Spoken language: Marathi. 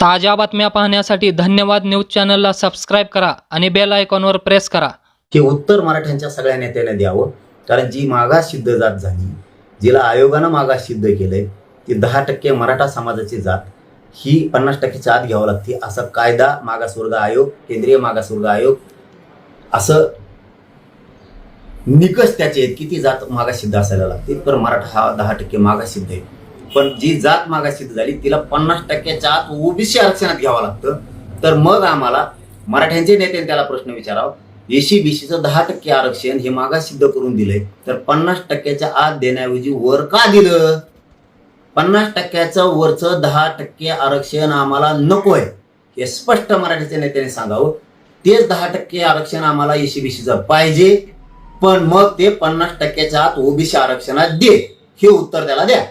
ताज्या बातम्या पाहण्यासाठी धन्यवाद न्यूज चॅनलला सबस्क्राईब करा आणि बेल आयकॉनवर प्रेस करा. हे उत्तर मराठ्यांच्या सगळ्या नेत्याने द्यावं कारण जी मागास सिद्ध जात झाली जिला आयोगानं मागास सिद्ध केलंय ती दहा टक्के मराठा समाजाची जात ही पन्नास टक्केच्या आत घ्यावं लागते असा कायदा मागासवर्ग आयोग केंद्रीय मागासवर्ग आयोग असं निकष त्याचे आहेत की ती जात मागास सिद्ध असायला लागते तर मराठा हा दहा टक्के मागास सिद्ध आहे. पण जी जात मागास झाली तिला पन्नास टक्क्याच्या आत ओबीसी आरक्षणात घ्यावं लागतं. तर मग आम्हाला मराठ्यांचे नेत्यांनी त्याला प्रश्न विचारावा. एसी बीसीचं दहा टक्के आरक्षण हे मागास सिद्ध करून दिलंय. तर पन्नास टक्क्याच्या आत देण्याऐवजी वर का दिलं? पन्नास टक्क्याचं वरचं दहा टक्के आरक्षण आम्हाला नकोय हे स्पष्ट मराठीच्या नेत्याने सांगावं. तेच दहा टक्के आरक्षण आम्हाला एसी बीसीचं पाहिजे. पण मग ते पन्नास टक्क्याच्या आत ओबीसी आरक्षणात दे. हे उत्तर त्याला द्या.